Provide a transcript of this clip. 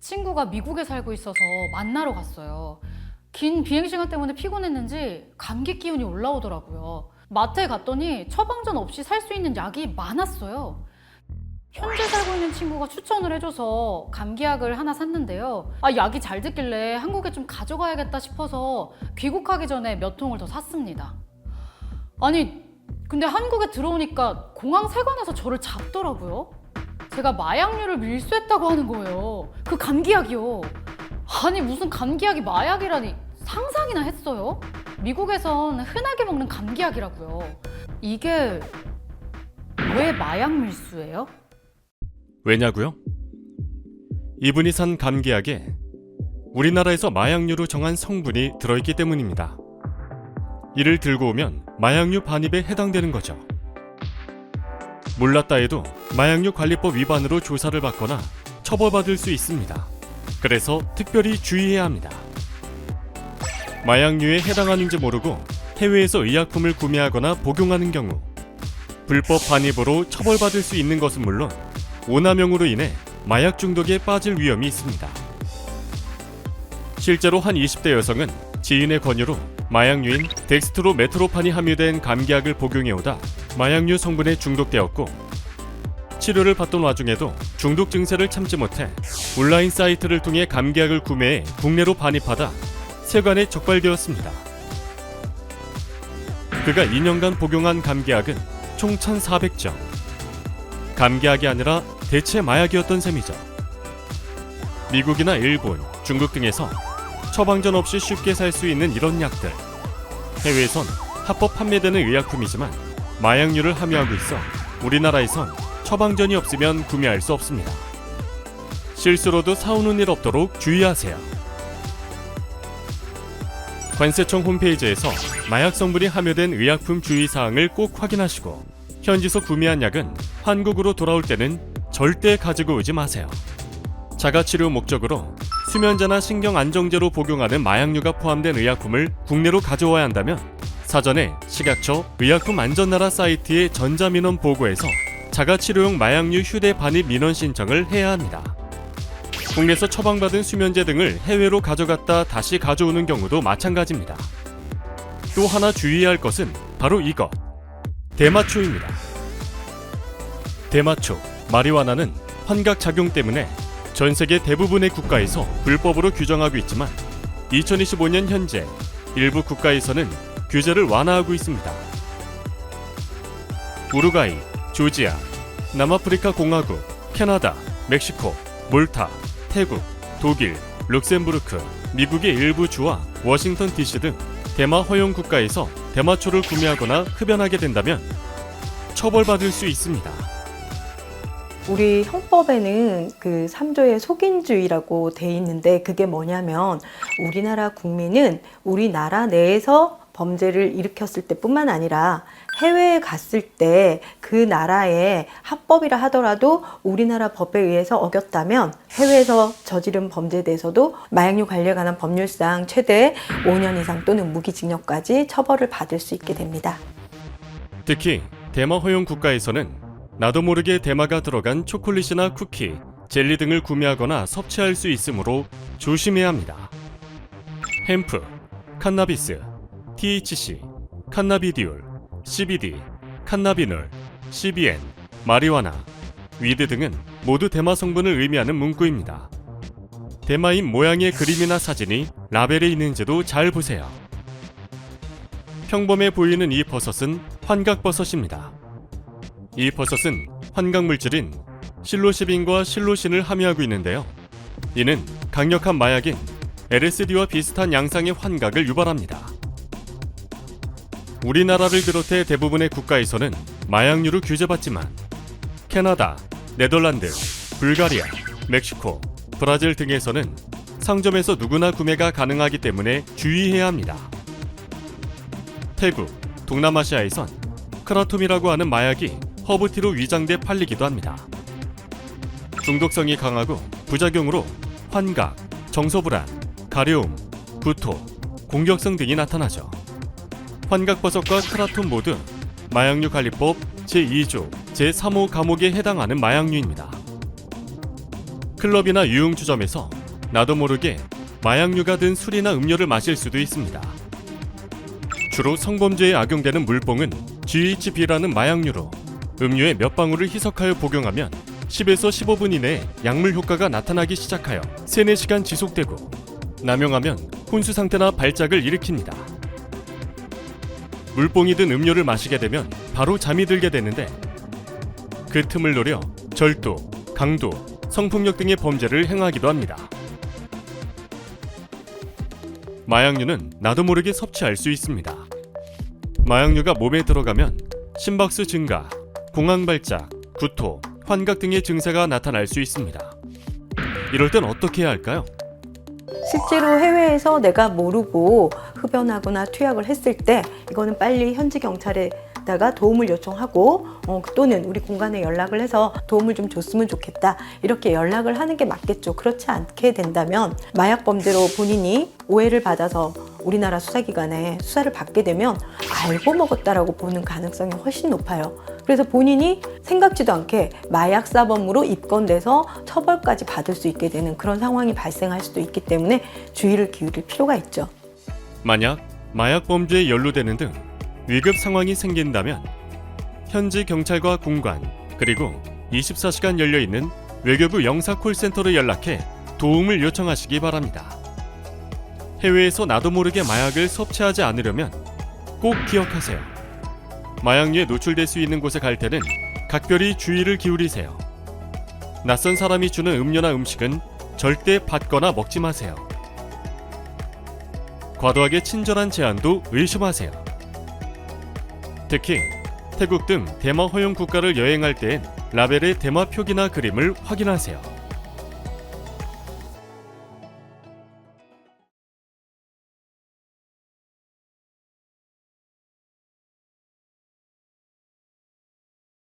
친구가 미국에 살고 있어서 만나러 갔어요. 긴 비행시간 때문에 피곤했는지 감기 기운이 올라오더라고요. 마트에 갔더니 처방전 없이 살 수 있는 약이 많았어요. 현재 살고 있는 친구가 추천을 해줘서 감기약을 하나 샀는데요. 아, 약이 잘 듣길래 한국에 좀 가져가야겠다 싶어서 귀국하기 전에 몇 통을 더 샀습니다. 아니, 근데 한국에 들어오니까 공항 세관에서 저를 잡더라고요. 제가 마약류를 밀수했다고 하는 거예요. 그 감기약이요. 아니, 무슨 감기약이 마약이라니 상상이나 했어요? 미국에선 흔하게 먹는 감기약이라고요. 이게 왜 마약 밀수예요? 왜냐고요? 이분이 산 감기약에 우리나라에서 마약류로 정한 성분이 들어있기 때문입니다. 이를 들고 오면 마약류 반입에 해당되는 거죠. 몰랐다 해도 마약류 관리법 위반으로 조사를 받거나 처벌받을 수 있습니다. 그래서 특별히 주의해야 합니다. 마약류에 해당하는지 모르고 해외에서 의약품을 구매하거나 복용하는 경우 불법 반입으로 처벌받을 수 있는 것은 물론 오남용으로 인해 마약 중독에 빠질 위험이 있습니다. 실제로 한 20대 여성은 지인의 권유로 마약류인 덱스트로 메트로판이 함유된 감기약을 복용해오다 마약류 성분에 중독되었고 치료를 받던 와중에도 중독 증세를 참지 못해 온라인 사이트를 통해 감기약을 구매해 국내로 반입하다 세관에 적발되었습니다. 그가 2년간 복용한 감기약은 총 1,400정. 감기약이 아니라 대체 마약이었던 셈이죠. 미국이나 일본, 중국 등에서 처방전 없이 쉽게 살 수 있는 이런 약들. 해외에선 합법 판매되는 의약품이지만 마약류를 함유하고 있어 우리나라에선 처방전이 없으면 구매할 수 없습니다. 실수로도 사오는 일 없도록 주의하세요. 관세청 홈페이지에서 마약 성분이 함유된 의약품 주의 사항을 꼭 확인하시고 현지서 구매한 약은 한국으로 돌아올 때는 절대 가지고 오지 마세요. 자가 치료 목적으로 수면제나 신경 안정제로 복용하는 마약류가 포함된 의약품을 국내로 가져와야 한다면 사전에 식약처 의약품 안전나라 사이트의 전자민원 보고에서 자가 치료용 마약류 휴대 반입 민원 신청을 해야 합니다. 국내에서 처방받은 수면제 등을 해외로 가져갔다 다시 가져오는 경우도 마찬가지입니다. 또 하나 주의해야 할 것은 바로 이것. 대마초입니다. 대마초, 마리화나는 환각 작용 때문에 전 세계 대부분의 국가에서 불법으로 규정하고 있지만 2025년 현재 일부 국가에서는 규제를 완화하고 있습니다. 우루과이, 조지아, 남아프리카 공화국, 캐나다, 멕시코, 몰타, 태국, 독일, 룩셈부르크, 미국의 일부 주와 워싱턴 DC 등 대마 허용 국가에서 대마초를 구매하거나 흡연하게 된다면 처벌받을 수 있습니다. 우리 형법에는 그 3조의 속인주의라고 돼 있는데 그게 뭐냐면 우리나라 국민은 우리나라 내에서 범죄를 일으켰을 때뿐만 아니라 해외에 갔을 때 그 나라의 합법이라 하더라도 우리나라 법에 의해서 어겼다면 해외에서 저지른 범죄에 대해서도 마약류 관리에 관한 법률상 최대 5년 이상 또는 무기징역까지 처벌을 받을 수 있게 됩니다. 특히 대마 허용 국가에서는 나도 모르게 대마가 들어간 초콜릿이나 쿠키, 젤리 등을 구매하거나 섭취할 수 있으므로 조심해야 합니다. 햄프, 칸나비스, THC, 칸나비디올, CBD, 칸나비놀, CBN, 마리화나, 위드 등은 모두 대마 성분을 의미하는 문구입니다. 대마인 모양의 그림이나 사진이 라벨에 있는지도 잘 보세요. 평범해 보이는 이 버섯은 환각버섯입니다. 이 버섯은 환각 물질인 실로시빈과 실로신을 함유하고 있는데요. 이는 강력한 마약인 LSD와 비슷한 양상의 환각을 유발합니다. 우리나라를 비롯해 대부분의 국가에서는 마약류로 규제받지만 캐나다, 네덜란드, 불가리아, 멕시코, 브라질 등에서는 상점에서 누구나 구매가 가능하기 때문에 주의해야 합니다. 태국, 동남아시아에선 크라톰이라고 하는 마약이 허브티로 위장돼 팔리기도 합니다. 중독성이 강하고 부작용으로 환각, 정서불안, 가려움, 구토, 공격성 등이 나타나죠. 환각버섯과 크라톰 모두 마약류 관리법 제2조 제3호 감옥에 해당하는 마약류입니다. 클럽이나 유흥주점에서 나도 모르게 마약류가 든 술이나 음료를 마실 수도 있습니다. 주로 성범죄에 악용되는 물뽕은 GHB라는 마약류로 음료에 몇 방울을 희석하여 복용하면 10에서 15분 이내에 약물 효과가 나타나기 시작하여 3, 4시간 지속되고 남용하면 혼수 상태나 발작을 일으킵니다. 물뽕이 든 음료를 마시게 되면 바로 잠이 들게 되는데 그 틈을 노려 절도, 강도, 성폭력 등의 범죄를 행하기도 합니다. 마약류는 나도 모르게 섭취할 수 있습니다. 마약류가 몸에 들어가면 심박수 증가, 공황 발작, 구토, 환각 등의 증세가 나타날 수 있습니다. 이럴 땐 어떻게 해야 할까요? 실제로 해외에서 내가 모르고 흡연하거나 투약을 했을 때 이거는 빨리 현지 경찰에다가 도움을 요청하고 어, 또는 우리 공간에 연락을 해서 도움을 좀 줬으면 좋겠다 이렇게 연락을 하는 게 맞겠죠. 그렇지 않게 된다면 마약 범죄로 본인이 오해를 받아서 우리나라 수사기관에 수사를 받게 되면 알고 먹었다라고 보는 가능성이 훨씬 높아요. 그래서 본인이 생각지도 않게 마약 사범으로 입건돼서 처벌까지 받을 수 있게 되는 그런 상황이 발생할 수도 있기 때문에 주의를 기울일 필요가 있죠. 만약 마약 범죄에 연루되는 등 위급 상황이 생긴다면 현지 경찰과 공관 그리고 24시간 열려 있는 외교부 영사 콜센터로 연락해 도움을 요청하시기 바랍니다. 해외에서 나도 모르게 마약을 섭취하지 않으려면 꼭 기억하세요. 마약류에 노출될 수 있는 곳에 갈 때는 각별히 주의를 기울이세요. 낯선 사람이 주는 음료나 음식은 절대 받거나 먹지 마세요. 과도하게 친절한 제안도 의심하세요. 특히 태국 등 대마 허용 국가를 여행할 때엔 라벨의 대마 표기나 그림을 확인하세요.